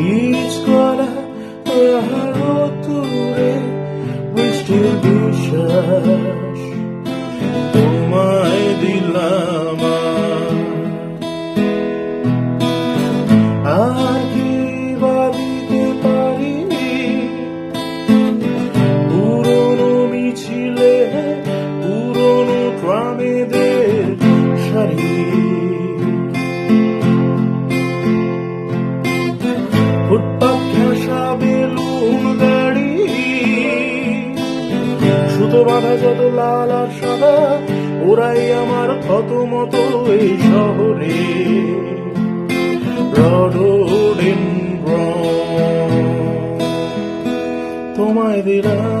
Each corner where I go to it will still be. লাল আর সাদা ওরাই আমার কত মতো এই শহরে। তোমায় দিলাম।